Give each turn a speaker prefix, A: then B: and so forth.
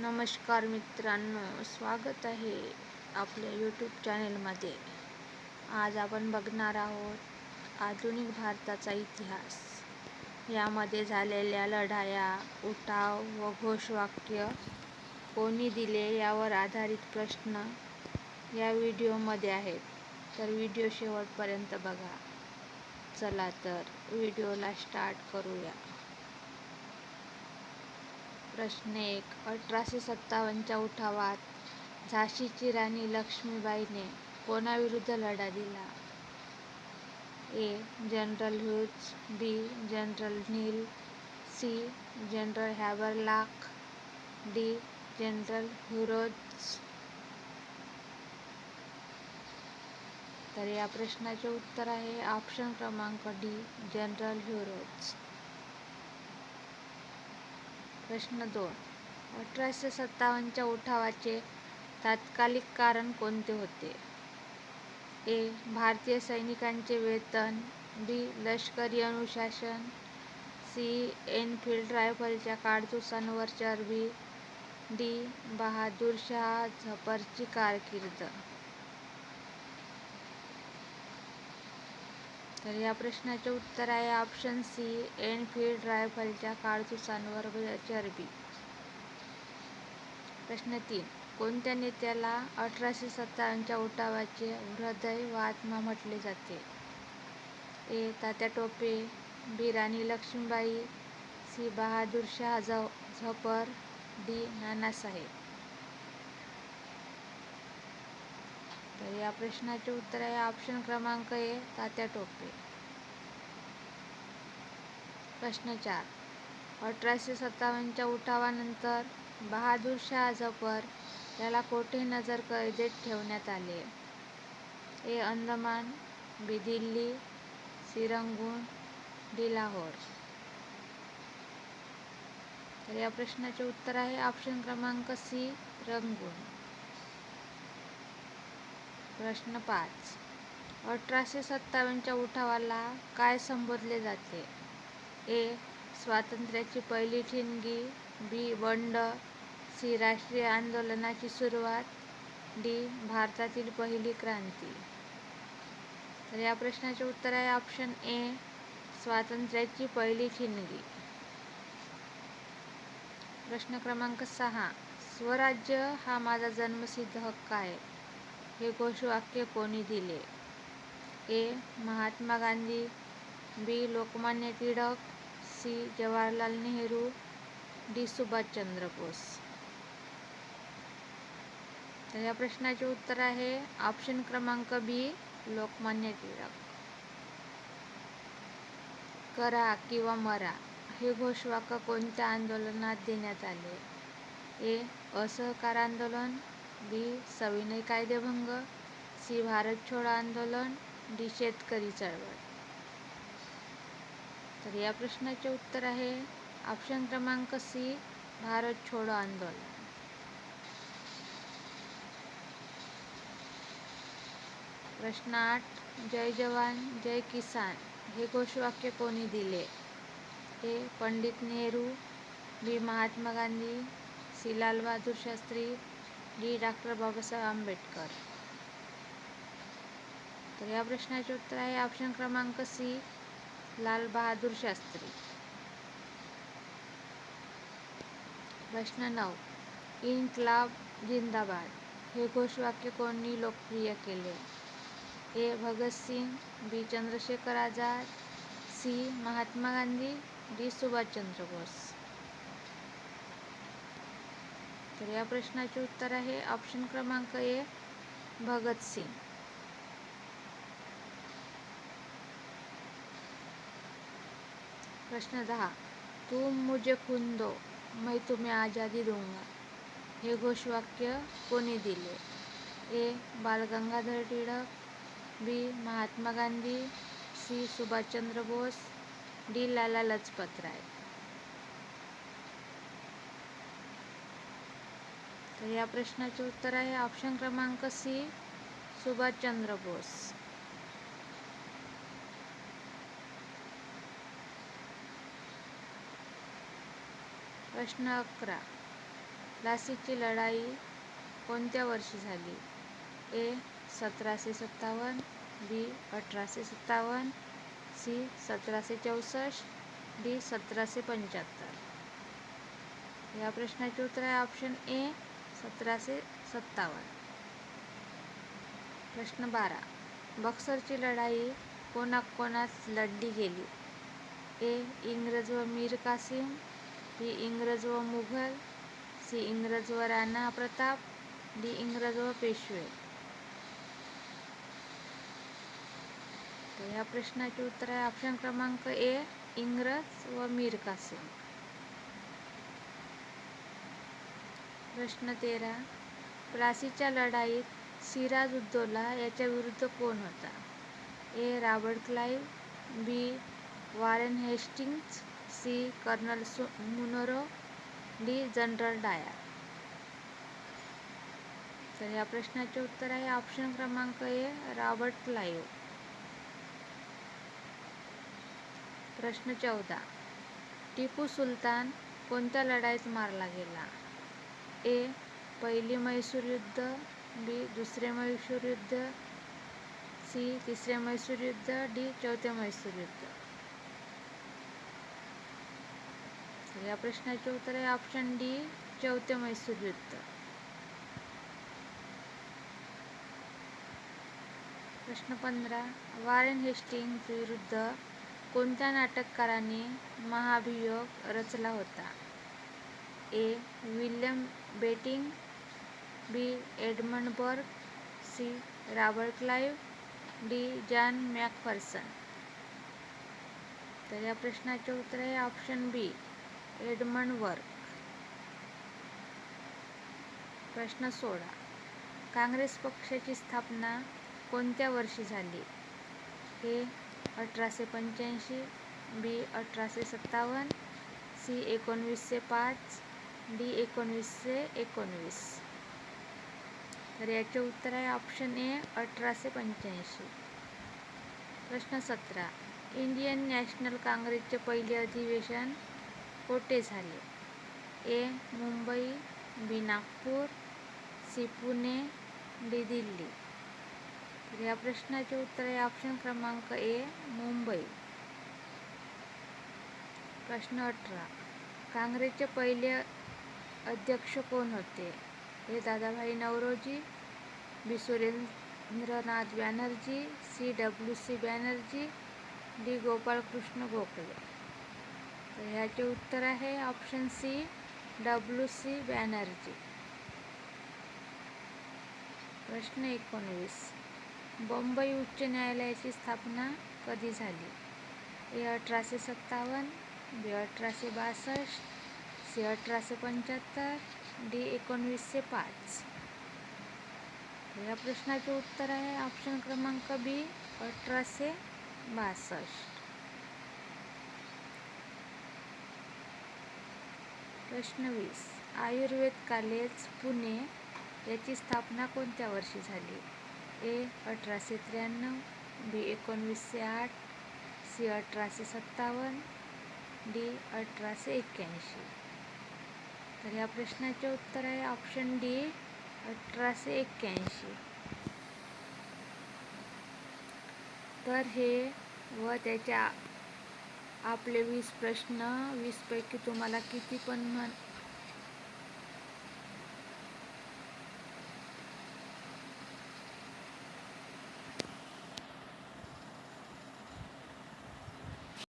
A: नमस्कार मित्रांनो स्वागत आहे आपल्या यूट्यूब चॅनेलमध्ये आज आपण बघणार आहोत आधुनिक भारताचा इतिहास. यामध्ये झालेल्या लढाया उठाव व घोषवाक्य कोणी दिले यावर आधारित प्रश्न या व्हिडिओमध्ये आहेत. तर व्हिडिओ शेवटपर्यंत बघा. चला तर व्हिडिओला स्टार्ट करूया. प्रश्न एक. अठराशे सत्तावन्नच्या उठावात झाशीची राणी लक्ष्मीबाईने कोणाविरुद्ध लढा दिला? A. General Hughes B. General Neil C. General Havelock D. General Hugh Rose तर या प्रश्नाचे उत्तर आहे ऑप्शन क्रमांक डी जनरल ह्युरोज. प्रश्न दोन. अठराशे सत्तावन्नच्या उठावाचे तात्कालिक कारण कोणते होते? ए. भारतीय सैनिकांचे वेतन. बी. लष्करी अनुशासन. सी. एनफील्ड रायफलच्या काडतुसांवर चरबी डी. बहादूर झपरची झफरची कारकीर्द. तर या प्रश्नाचे उत्तर आहे ऑप्शन सी एनफील्ड रायफलच्या काडतुसांवर चरबी प्रश्न तीन कोणत्या नेत्याला अठराशे सत्तावन्नच्या उठावाचे हृदय व आत्मा म्हटले जाते? A Tatya Tope B Rani Laxmibai C Bahadur Shah Zafar D Nanasaheb. तर या प्रश्नाचे उत्तर आहे ऑप्शन क्रमांक ए तात्या टोपे. प्रश्न चार. अठराशे सत्तावन्नच्या उठावानंतर बहादूर शाह जफर याला कोठे नजर कैदेत ठेवण्यात आले? A Andaman B Delhi C Rangoon D Lahore. तर या प्रश्नाचे उत्तर आहे ऑप्शन क्रमांक सी रंगून. प्रश्न पाच. अठराशे सत्तावन्नच्या उठावाला काय संबोधले जाते? ए. स्वातंत्र्याची पहिली ठिणगी. बी. बंड सी. राष्ट्रीय आंदोलनाची सुरुवात. डी. भारतातील पहिली क्रांती. तर या प्रश्नाचे उत्तर आहे ऑप्शन ए. स्वातंत्र्याची पहिली ठिणगी. प्रश्न क्रमांक सहा. स्वराज्य हा माझा जन्मसिद्ध हक्क आहे. हे घोषवाक्य कोणी दिले? A. Mahatma Gandhi B. Lokmanya Tilak C. Jawaharlal Nehru D. Subhashchandra Bose. तर या प्रश्नाचे उत्तर आहे ऑप्शन क्रमांक बी लोकमान्य टिळक. करा किंवा मरा हे घोषवाक्य कोणत्या आंदोलनात देण्यात आले? ए. असहकार आंदोलन बी सविनय कायदेभंग सी भारत छोडो आंदोलन डी शेतकरी चळवळ. तर या प्रश्नाचे उत्तर आहे ऑप्शन क्रमांक सी भारत छोडो आंदोलन. प्रश्न आठ जय जवान जय किसान हे घोषवाक्य कोणी दिले? ते Pandit Nehru B Mahatma Gandhi C Lal Bahadur Shastri D. Doctor Babasaheb Ambedkar. तर या प्रश्नाचे उत्तर आहे ऑप्शन क्रमांक सी लाल बहादूर शास्त्री. प्रश्न नऊ इन्क्लाब जिंदाबाद. हे घोषवाक्य कोणी लोकप्रिय केले? A. Bhagatsingh B. Chandrashekhar Azad C. Mahatma Gandhi D. Subhashchandra Bose. तर या प्रश्नाचे उत्तर आहे ऑप्शन क्रमांक ए भगतसिंग प्रश्न दहा तुम मुझे खून दो मैं तुम्हें आज़ादी दूंगा. हे घोषवाक्य कोणी दिले? A Balgangadhar Tilak B Mahatma Gandhi C Subhashchandra Bose D Lala Lajpat तर या प्रश्नाचे उत्तर आहे ऑप्शन क्रमांक सी सुभाषचंद्र बोस. प्रश्न अकरा प्लासिकची लढाई कोणत्या वर्षी झाली? ए सतराशे सत्तावन्न बी अठराशे सत्तावन्न सी सतराशे चौसष्ट डी सतराशे पंच्याहत्तर. या प्रश्नाचे उत्तर आहे ऑप्शन ए सतराशे सत्तावन्न. प्रश्न बारा. बक्सरची लढाई कोणाकोणात लढली गेली? ए. इंग्रज व मीर कासिम बी. इंग्रज व मुघल सी. इंग्रज व राणा प्रताप डी. इंग्रज व पेशवे. तर या प्रश्नाचे उत्तर आहे ऑप्शन क्रमांक ए. इंग्रज व मीर कासिम. प्रश्न तेरा. प्लासीच्या लढाईत सिराज उद्दौला याच्या विरुद्ध कोण होता? A. Robert Clive B. Warren Hastings C. Colonel सु मुनरो डी. General Dyer. तर या प्रश्नाचे उत्तर आहे ऑप्शन क्रमांक ए रॉबर्ट क्लाइव. प्रश्न चौदा. टिपू सुलतान कोणत्या लढाईत मारला गेला? ए पहिली म्हैसूर युद्ध बी दुसरे म्हैसूर युद्ध सी तिसरे म्हैसूर युद्ध डी चौथे म्हैसूर युद्ध. या प्रश्नाचे उत्तर आहे ऑप्शन डी चौथे म्हैसूर युद्ध. प्रश्न पंधरा वॉरेन हेस्टिंग विरुद्ध कोणत्या नाटककाराने महाभियोग रचला होता? A William betting B. Edmund Burke C. Robert Clive D. John Macpherson. तर या प्रश्नाचे उत्तर आहे ऑप्शन बी एडमंड वर्क प्रश्न सोळा. काँग्रेस पक्षाची स्थापना कोणत्या वर्षी झाली? हे अठराशे पंच्याऐंशी बी अठराशे सत्तावन्न सी एकोणवीसशे पाच डी एकोणवीसशे एकोणवीस. तर याचे उत्तर आहे ऑप्शन ए अठराशे पंच्याऐंशी. प्रश्न सतरा इंडियन नॅशनल काँग्रेसचे पहिले अधिवेशन कोठे झाले? A Mumbai B Nagpur C Pune D Delhi. तर या प्रश्नाचे उत्तर आहे ऑप्शन क्रमांक ए मुंबई. प्रश्न अठरा काँग्रेसचे पहिले अध्यक्ष कोण होते? हे Dadabhai Naoroji B Surendranath Banerjee C W C Banerjee D Gopalkrishna Gokhale. तर ह्याचे उत्तर आहे option C W C Banerjee. प्रश्न एकोणवीस. बंबई उच्च न्यायालयाची स्थापना कधी झाली? ए अठराशे सत्तावन्न बी अठराशे बासष्ट सी अठराशे पंच्याहत्तर डी एकोणवीसशे पाच. या प्रश्नाचे उत्तर आहे ऑप्शन क्रमांक बी अठराशे बासष्ट. प्रश्न वीस आयुर्वेद कॉलेज पुणे याची स्थापना कोणत्या वर्षी झाली? ए अठराशे त्र्याण्णव बी एकोणवीसशे आठ सी अठराशे सत्तावन्न डी अठराशे एक्क्याऐंशी. तर या प्रश्नाचे उत्तर आहे ऑप्शन डी अठराशे एक्क्याऐंशी. तर हे व त्याच्या आपले वीस प्रश्न वीसपैकी तुम्हाला किती पण म्हण